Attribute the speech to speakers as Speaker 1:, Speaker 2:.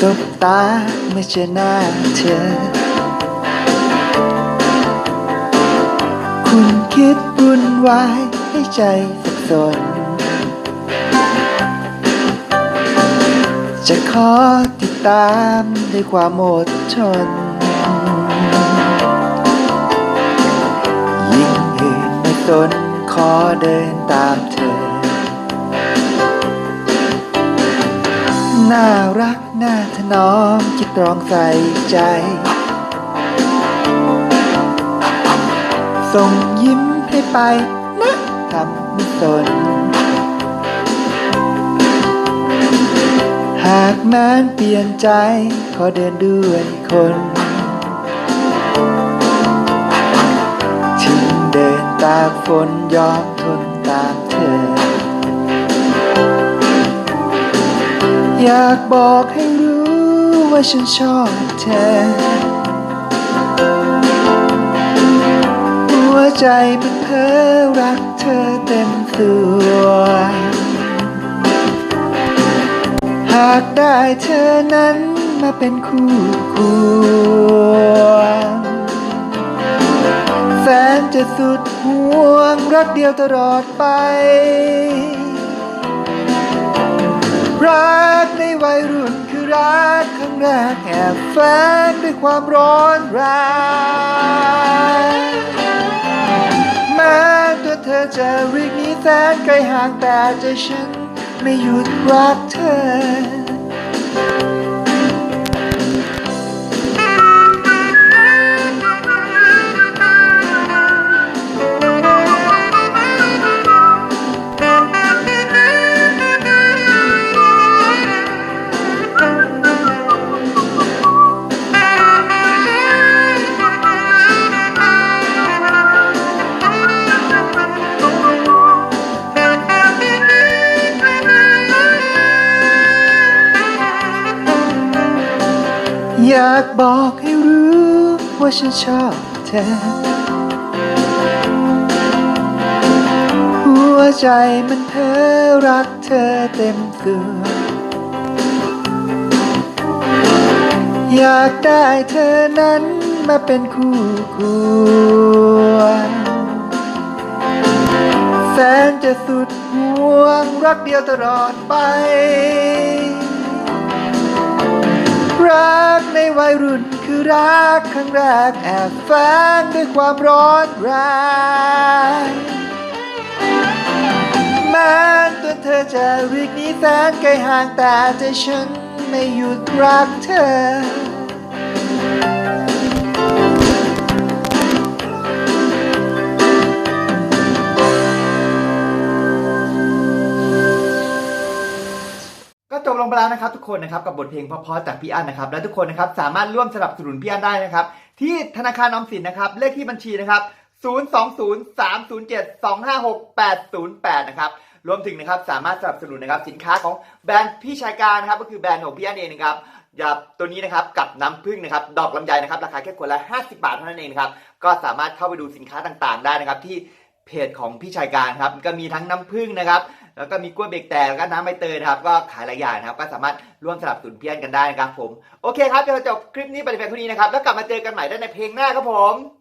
Speaker 1: สบตาเมื่อเจอหน้าเธอ คุณคิดวุ่นวายให้ใจสับสน จะขอติดตามด้วยความอดทนยิ่งอื่นไม่สนขอเดินตาม น่ารักน่าถนอมคิดตรองใส่ใจ ส่งยิ้มให้ไปนะทำไม่สน หากแม้นเปลี่ยนใจ ขอเดินด้วยคนทิ้งเดินตากฝนยอมทนตามเธอ อยากบอกให้รู้ว่าฉันชอบเธอ หัวใจมันเพ้อรักเธอเต็มตัว หากได้เธอนั้นมาเป็นคู่ควงแสนจะสุดห่วงรักเดียวตลอดไป รักในวัยรุ่นคือรักครั้งแรกแอบแฝงด้วยความร้อนแรงแม้ตัวเธอจะรีกหนี้แสนไกลห่างแต่ใจฉันไม่หยุดรักเธอ อยากบอกให้รู้ว่าฉันชอบเธอ หัวใจมันเพ้อรักเธอเต็มตัว อยากได้เธอนั้นมาเป็นคู่ควรแสนจะสุดห่วงรักเดียวตลอดไป รักในวัยรุ่นคือรักครั้งแรกแอบแฝงด้วยความร้อนแรงแม้ตัวเธอจะรีกหนี้แสนไกลห่างแต่ใจฉันไม่หยุดรักเธอ
Speaker 2: จบลงไปแล้วนะครับทุกคนนะครับกับบทเพลงเพราะๆจากพี่อั้นนะครับและทุกคนนะครับสามารถร่วมสนับสนุนพี่อั้นได้นะครับ ที่ธนาคารออมสินนะครับเลขที่บัญชีนะครับ 020-307-256-808 นะครับรวมถึงนะครับสามารถสนับสนุนนะครับสินค้าของแบรนด์พี่ชายการนะครับก็คือแบรนด์ของพี่อั้นเองนะครับอย่าตัวนี้นะครับกับน้ำผึ้งนะครับดอกลำไยนะครับราคาแค่ขวดละ 50 บาทเท่านั้นเองนะครับก็สามารถเข้าไปดูสินค้าต่างๆ ได้นะครับที่เพจของพี่ชายการครับก็มีทั้งน้ำผึ้งนะครับ แล้วก็มีกล้วยเบรกแตกแล้วก็น้ำใบเตยนะครับ ก็ขายหลายอย่างนะครับ ก็สามารถร่วมสนับสนุนเพี้ยนกันได้นะครับผม โอเคครับเดี๋ยวจบคลิปนี้ไปเพียงเท่านี้นะครับ แล้วกลับมาเจอกันใหม่ได้ในเพลงหน้าครับผม